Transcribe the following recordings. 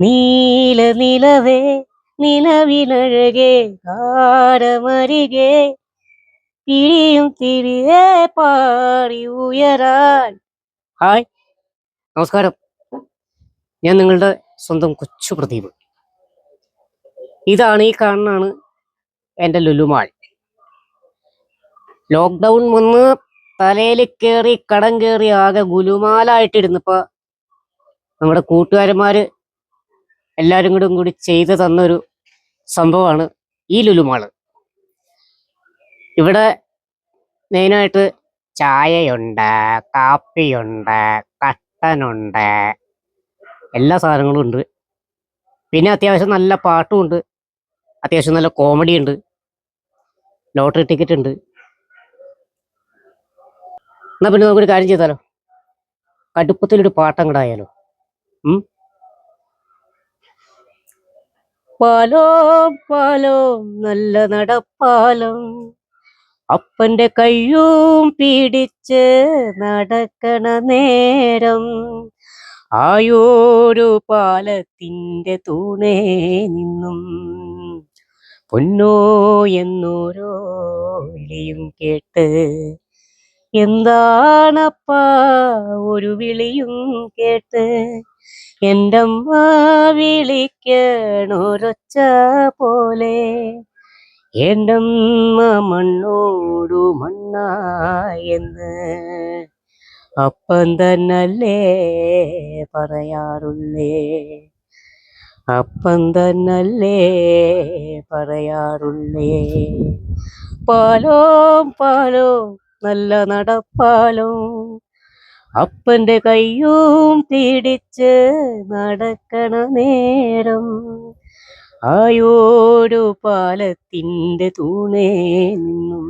നീല നിലവേ നിലവിനഴകേ കാടമരികെ തിരിയും തിരികെ പാറി ഉയരാൻ. ഹായ് നമസ്കാരം. ഞാൻ നിങ്ങളുടെ സ്വന്തം കൊച്ചു പ്രദീപ്. ഇതാണ് ഈ കാണുന്നതാണ് എന്റെ ലുലുമാൾ. ലോക്ക്ഡൗൺ വന്ന് തലയിൽ കയറി കടം കയറി ആകെ ഗുലുമാലായിട്ടിരുന്നപ്പോ നമ്മുടെ കൂട്ടുകാരന്മാര് എല്ലാരും കൂടെ കൂടി ചെയ്തു തന്നൊരു സംഭവമാണ് ഈ ലുലുമാൾ ഇവിടെ മെയിനായിട്ട് ചായയുണ്ട് കാപ്പിയുണ്ട് കട്ടനുണ്ട് എല്ലാ സാധനങ്ങളും ഉണ്ട്. പിന്നെ അത്യാവശ്യം നല്ല പാട്ടും ഉണ്ട് അത്യാവശ്യം നല്ല കോമഡി ഉണ്ട് ലോട്ടറി ടിക്കറ്റ് ഉണ്ട്. എന്നാ പിന്നെ നമുക്കൊരു കാര്യം ചെയ്താലോ? കടുപ്പത്തിലൊരു പാട്ടങ്ങടായാലോ? ഉം? പാലോം പാലോം നല്ല നടപ്പാലോ. അപ്പന്റെ കയ്യും പിടിച്ച് നടക്കണ നേരം ആയോരു പാലത്തിന്റെ തൂണേ നിന്നും. പൊന്നോ എന്നോരോ വിളിയും കേട്ട് എന്താണപ്പാ ഒരു വിളിയും കേട്ട് എന്റമ്മ വിളിക്കണൊരൊച്ച പോലെ. എന്തമ്മ മണ്ണോടു മണ്ണായെന്ന് അപ്പം തന്നല്ലേ പറയാറുള്ളേ. അപ്പം തന്നല്ലേ പറയാറുള്ളേ. പാലോ പാലോ നല്ല നടപ്പാലോ. അപ്പന്റെ കയ്യും പിടിച്ച് നടക്കണ നേരം ആയോരു പാലത്തിന്റെ തൂണേ നിന്നും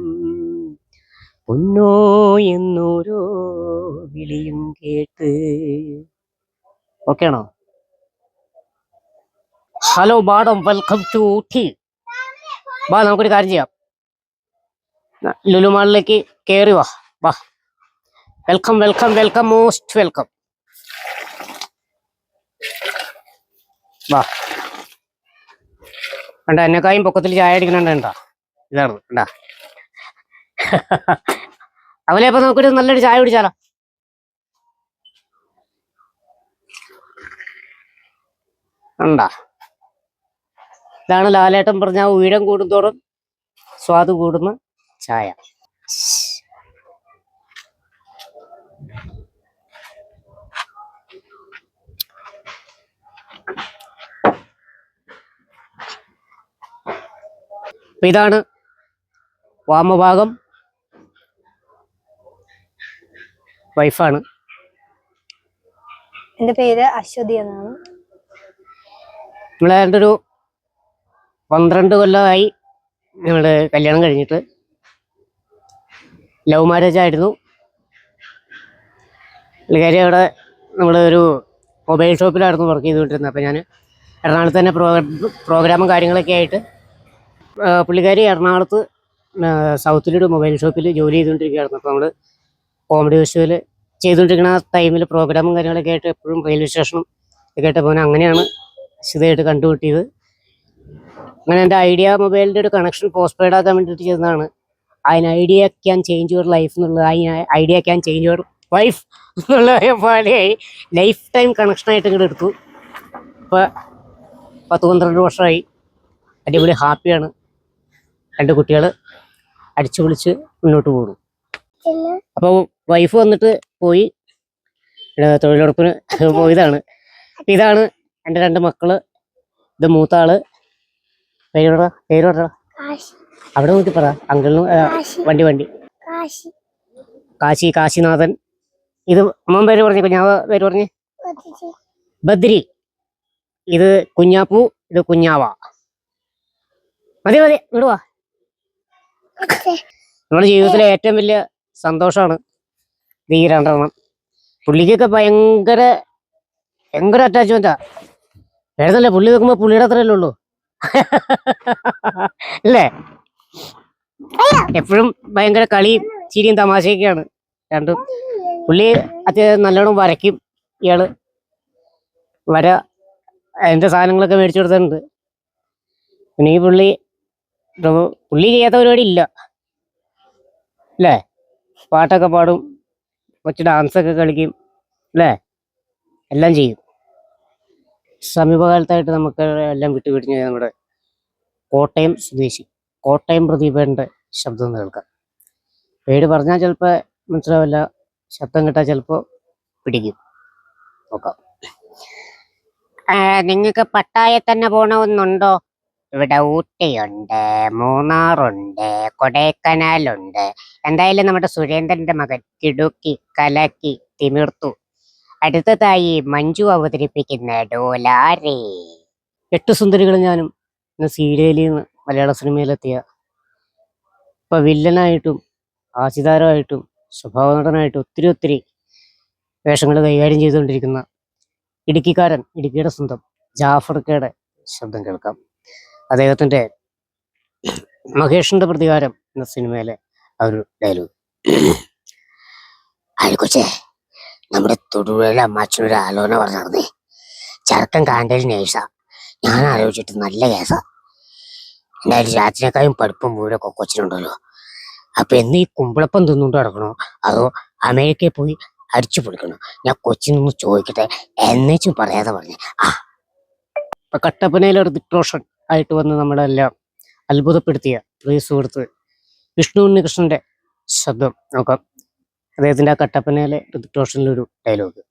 പൊന്നോ എന്നോരോ വിളിയും കേട്ട്. ഓക്കെ ആണോ hello madam welcome to Ooty വാ നമുക്കൊരു കാര്യം ചെയ്യാം. ലുലുമാളിലേക്ക് കയറി വാ. വാ. Welcome welcome welcome most welcome വാ. കണ്ട എന്നെക്കായും പൊക്കത്തിൽ ചായ അടിക്കണണ്ട കണ്ടാ? ഇതാണ് കണ്ടാ? അവലെ അപ്പൊ നമുക്കൊരു നല്ലൊരു ചായ കുടിച്ചാലോ? കണ്ടാ? ഇതാണ് ലാലേട്ടൻ പറഞ്ഞ ഉയരം കൂടുന്തോറും സ്വാദ് കൂടുന്ന ചായ. അപ്പൊ ഇതാണ് വാമഭാഗം. വൈഫാണ്. എന്റെ പേര് അശ്വതി എന്നാണ്. നമ്മളെ ഒരു പന്ത്രണ്ട് കൊല്ലമായി ഞങ്ങൾ കല്യാണം കഴിഞ്ഞിട്ട്. ലവ് മാരേജ് ആയിരുന്നു. പുള്ളിക്കാരി അവിടെ നമ്മൾ ഒരു മൊബൈൽ ഷോപ്പിലായിരുന്നു വർക്ക് ചെയ്തുകൊണ്ടിരുന്നത്. അപ്പോൾ ഞാൻ എറണാകുളത്ത് തന്നെ പ്രോ പ്രോഗ്രാമും കാര്യങ്ങളൊക്കെ ആയിട്ട് പുള്ളിക്കാരി എറണാകുളത്ത് സൗത്തിലൊരു മൊബൈൽ ഷോപ്പിൽ ജോലി ചെയ്തുകൊണ്ടിരിക്കുകയായിരുന്നു. അപ്പോൾ നമ്മൾ കോമഡി ഫെസ്റ്റിവൽ ചെയ്തുകൊണ്ടിരിക്കുന്ന ടൈമിൽ പ്രോഗ്രാമും കാര്യങ്ങളൊക്കെ ആയിട്ട് എപ്പോഴും റെയിൽവേ സ്റ്റേഷനും ഒക്കെ ആയിട്ട് പോകുന്നത് അങ്ങനെയാണ് ഇതായിട്ട് കണ്ടുപിട്ടിയത് അങ്ങനെ എന്റെ ഐഡിയ മൊബൈലിന്റെ ഒരു കണക്ഷൻ പോസ്റ്റ് പെയ്ഡ് ആക്കാൻ വേണ്ടിയിട്ട് ചെയ്തതാണ്. അതിന് idea can change your life എന്നുള്ളത് അതിന് idea can change your wife എന്നുള്ള പാടിയായി ലൈഫ് ടൈം കണക്ഷനായിട്ട് ഇങ്ങോട്ട് എടുത്തു. ഇപ്പോൾ പത്ത് പന്ത്രണ്ട് വർഷമായി അടിപൊളി ഹാപ്പിയാണ് രണ്ട് കുട്ടികൾ അടിച്ചു പൊളിച്ച് മുന്നോട്ട് പോകുന്നു. അപ്പോൾ വൈഫ് വന്നിട്ട് പോയി. തൊഴിലുറപ്പിന് പോയതാണ്. ഇതാണ് എന്റെ രണ്ട് മക്കൾ. ഇത് മൂത്ത ആൾ പേരോടാ പേരോടാ പേര് അവിടെ നോക്കി പറ. അങ്കിളിന് വണ്ടി വണ്ടി. കാശി. കാശിനാഥൻ. ഇത് അമ്മ പേര് പറഞ്ഞു ഞാൻ പേര് പറഞ്ഞ്? ബദ്രി. ഇത് കുഞ്ഞാപ്പു ഇത് കുഞ്ഞാവ. മതി മതി വിടുവാ നമ്മുടെ ജീവിതത്തിലെ ഏറ്റവും വലിയ സന്തോഷമാണ് ഈ രണ്ടെണ്ണം. പുള്ളിക്കൊക്കെ ഭയങ്കര ഭയങ്കര അറ്റാച്ച്മെന്റാ വേറെന്നല്ലേ പുള്ളി വെക്കുമ്പോ പുള്ളിയുടെ അത്രയല്ലേ ഉള്ളൂ? അല്ലേ? എപ്പോഴും ഭയങ്കര കളിയും ചിരിയും തമാശയൊക്കെയാണ് രണ്ടും. പുള്ളി അത്യാവശ്യം നല്ലോണം വരയ്ക്കും ഇയാൾ. വര അതിന്റെ സാധനങ്ങളൊക്കെ മേടിച്ചു കൊടുത്തിട്ടുണ്ട്. പിന്നെ ഈ പുള്ളി പുള്ളി ചെയ്യാത്ത പരിപാടി ഇല്ല അല്ലേ? പാട്ടൊക്കെ പാടും കൊച്ചു ഡാൻസൊക്കെ കളിക്കും അല്ലേ? എല്ലാം ചെയ്യും. സമീപകാലത്തായിട്ട് നമുക്ക് എല്ലാം വിട്ടുപിടിഞ്ഞ് നമ്മുടെ കോട്ടയം സ്വദേശി കോട്ടയം പ്രദീപേന്റെ ശബ്ദം കേൾക്കാം. പേര് പറഞ്ഞാൽ ചിലപ്പോൾ മനസ്സിലാവില്ല ശബ്ദം കേട്ടാൽ ചിലപ്പോൾ പിടിക്കും. നോക്കാം. നിങ്ങൾക്ക് പട്ടായ തന്നെ പോണമെന്നുണ്ടോ ഇവിടെ ഊട്ടിയുണ്ട് മൂന്നാറുണ്ട് കൊടൈക്കനാലുണ്ട്. എന്തായാലും നമ്മുടെ സുരേന്ദ്രന്റെ മകൻ കിടുക്കി കലക്കി തിമിർത്തു. അടുത്തതായി മഞ്ജു അവതരിപ്പിക്കുന്ന ഡോലാരേ. എട്ട് സുന്ദരികൾ ഞാനും ഇന്ന് സീരിയലിൽ നിന്ന് മലയാള സിനിമയിലെത്തിയ. ഇപ്പൊ വില്ലനായിട്ടും ആശിതാരമായിട്ടും സ്വഭാവ നടനായിട്ടും ഒത്തിരി ഒത്തിരി വേഷങ്ങൾ കൈകാര്യം ചെയ്തുകൊണ്ടിരിക്കുന്ന ഇടുക്കിക്കാരൻ ഇടുക്കിയുടെ സ്വന്തം ജാഫർക്കയുടെ ശബ്ദം കേൾക്കാം. അദ്ദേഹത്തിന്റെ മഹേഷിന്റെ പ്രതികാരം എന്ന സിനിമയിലെ ആ ഒരു ഡയലോഗ് അയൽക്കൊച്ചേ നമ്മുടെ തൊടുപുഴയിലെ അമ്മാച്ചനൊരു ആലോചന പറഞ്ഞിരുന്നേ ചെറുക്കൻ കാണ്ടൽ നേഴ്സാ ഞാൻ ആലോചിച്ചിട്ട് നല്ല കേസാ. എന്തായാലും രാത്രിനേക്കാളും പഠിപ്പും മുഴുവൻ കൊക്കൊച്ചിനുണ്ടല്ലോ അപ്പൊ എന്ന് ഈ കുമ്പിളപ്പം തിന്നുകൊണ്ട് നടക്കണോ? അതോ അമേരിക്കയിൽ പോയി അടിച്ചു പൊളിക്കണോ? ഞാൻ കൊച്ചിനൊന്ന് ചോദിക്കട്ടെ. എന്നേച്ചും പറയാതെ പറഞ്ഞു. ആ. ഇപ്പൊ കട്ടപ്പനയിലെ ഒരു റോഷൻ ആയിട്ട് വന്ന് നമ്മളെല്ലാം അത്ഭുതപ്പെടുത്തിയ പ്രിയ സുഹൃത്ത് വിഷ്ണു ഉണ്ണികൃഷ്ണന്റെ ശബ്ദം നോക്കാം. അദ്ദേഹത്തിന്റെ ആ കട്ടപ്പനയിലെ ഋതിക് ഡയലോഗ്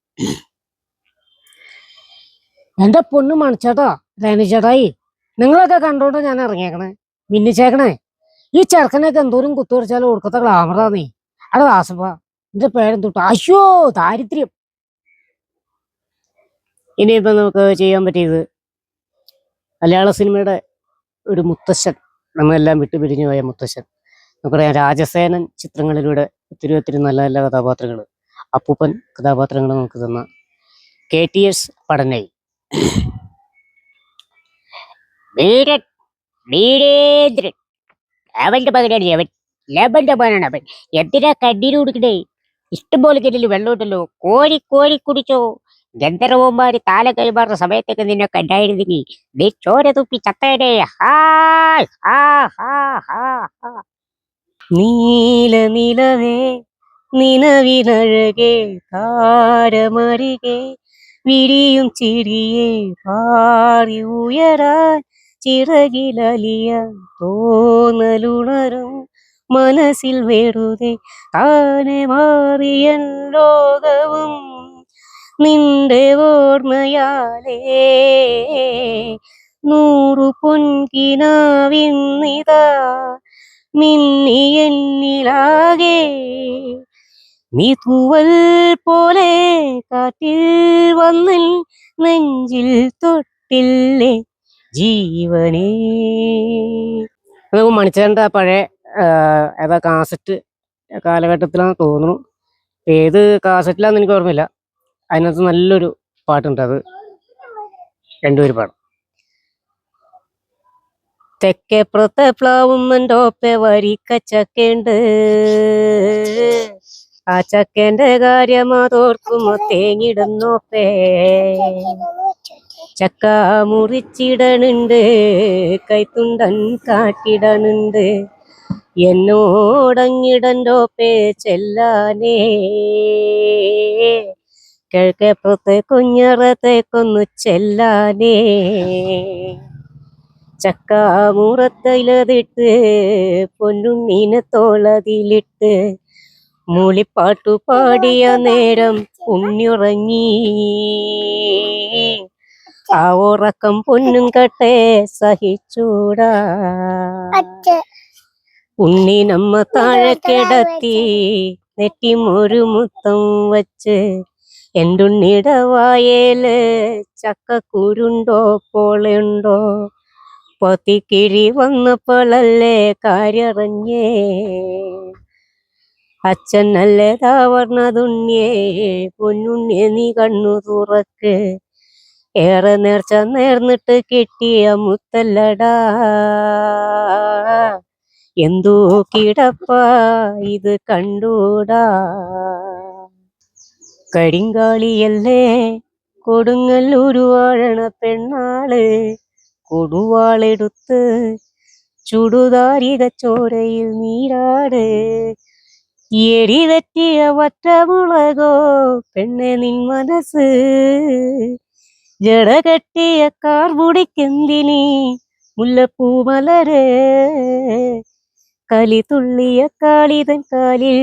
എന്റെ പൊണ്ണ് മണിച്ചേട്ടാ രണിച്ചേട്ടായി നിങ്ങളൊക്കെ കണ്ടോണ്ട് ഞാൻ ഇറങ്ങിയേക്കണേ. മിന്നിച്ചേക്കണേ. ഈ ചെറുക്കനൊക്കെ എന്തോരം കുത്തുവരച്ചാലും കൊടുക്കത്ത ഗ്ലാമറാ നീ അവിടെ ദാസപ്പ എന്റെ പേരും തൊട്ട് അയ്യോ ദാരിദ്ര്യം. ഇനിയിപ്പോ നമുക്ക് ചെയ്യാൻ പറ്റിയത് മലയാള സിനിമയുടെ ഒരു മുത്തശ്ശൻ നമ്മളെല്ലാം വിട്ടുപിരിഞ്ഞു പോയ മുത്തശ്ശൻ. നമുക്കറിയാം രാജസേനൻ ചിത്രങ്ങളിലൂടെ ഒത്തിരി ഒത്തിരി നല്ല നല്ല കഥാപാത്രങ്ങൾ അപ്പൂപ്പൻ കഥാപാത്രങ്ങൾ നമുക്ക് തന്ന കെ ടി എസ് പഠനൈ വീരൻ വീരേന്ദ്രൻ അവന്റെ പകരാണ് അവൻ ലബന്റെ പകരാണ് അവൻ. എന്തിനാ കണ്ണീര് കൊടുക്കണേ ഇഷ്ടംപോലെ കിട്ടില്ല വെള്ളമുണ്ടല്ലോ. കോരി കോരി കുടിച്ചോ. ഗന്ധർവന്മാര് താല കൈമാറുന്ന സമയത്തൊക്കെ നിന്നെ കണ്ടായിരുന്നെങ്കിൽ നീ ചോര തുപ്പി ഹാ നീല നിലവേ നിലവിനഴകേ താരമരികെ വിരിയും ചിരിയെ പാറി ഉയരാൻ ചിറകിലലിയ തോന്നലുണരും മനസ്സിൽ വെറുതെ താനെ മാറിയൻ ലോകവും നിന്റെ ഓർമ്മയാലേ. നൂറു പൊൻകിനാവിന്നിതാ മിന്നി എന്നിലാകെ. നീ പോലെ കാറ്റിൽ വന്നിൽ നെഞ്ചിൽ തൊട്ടില്ലേ ജീവനേ. മണിച്ചേണ്ട പഴയ ഏതാ കാസറ്റ് കാലഘട്ടത്തിലാണെന്ന് തോന്നുന്നു. ഏത് കാസറ്റിലാന്ന് എനിക്ക് ഓർമ്മയില്ല. അതിനകത്ത് നല്ലൊരു പാട്ടുണ്ട് അത്. രണ്ടുപേര് പാടും. തെക്കേപ്പുറത്തെ പ്ലാവും എന്റെ വരിക്ക ചക്കയുണ്ട് ആ ചക്കേന്റെ കാര്യം അതോർക്കുമ്പോ തേങ്ങിടുന്നോപ്പേ ചക്ക മുറിച്ചിടണുണ്ട് കൈത്തുണ്ടൻ കാട്ടിടണുണ്ട്. എന്നോടങ്ങിടന്റോപ്പേ ചെല്ലാനേ. കിഴക്കേപ്പുറത്തെ കുഞ്ഞറത്തേക്കൊന്നു ചെല്ലാനേ. ചക്ക മുറത്തയിലതിട്ട് പൊന്നുണ്ണീനെ തോളതിലിട്ട് മൂളിപ്പാട്ടു പാടിയ നേരം ഉണ്ണിയുറങ്ങി. ആ ഉറക്കം പൊന്നും കട്ടെ സഹിച്ചൂടാ. ഉണ്ണി നമ്മ താഴെ കിടത്തി നെറ്റിമൊരു മുത്തം വച്ച് എന്തുണ്ണിയുടെ ചക്ക ചക്കക്കുരുണ്ടോ പോളുണ്ടോ പൊത്തിക്കിഴി വന്നപ്പോഴല്ലേ കാര്യറിഞ്ഞേ. അച്ഛനല്ലേ താവർണതുണ്ണിയേ പൊന്നുണ്ണിയെ നീ കണ്ണു തുറക്ക്. ഏറെ നേർച്ച നേർന്നിട്ട് കിട്ടിയ മുത്തല്ലടാ. എന്തോ കിടപ്പ ഇത് കണ്ടൂടാ. കരിങ്കാളിയല്ലേ കൊടുങ്ങല്ലൂരു വാഴണ പെണ്ണാൾ കൊടുവാളെടുത്ത് ചുടുതാരിക ചോരയിൽ നീരാട്. എരി തെറ്റിയ വറ്റമുളകോ പെണ്ണെ നിൻ മനസ്സ്? ജട കെട്ടിയ കാർമുടിക്കെന്തിനി മുല്ലപ്പൂ മലരേ? കലി തുള്ളിയ കാളിതൻ കാലിൽ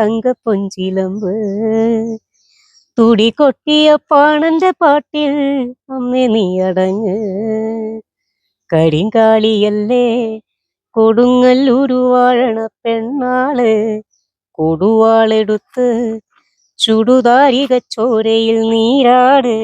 തങ്കപ്പൊഞ്ചിലമ്പ്. തുടി കൊട്ടിയ പാണന്റെ പാട്ടിൽ അമ്മേ നീ അടഞ്ഞ് കരിങ്കാളിയല്ലേ കൊടുങ്ങല്ലൂരു വാഴണ പെണ്ണാൾ. കൊടുവാളെടുത്ത് ചുടുതാരിക ചോരയിൽ നീരാട്.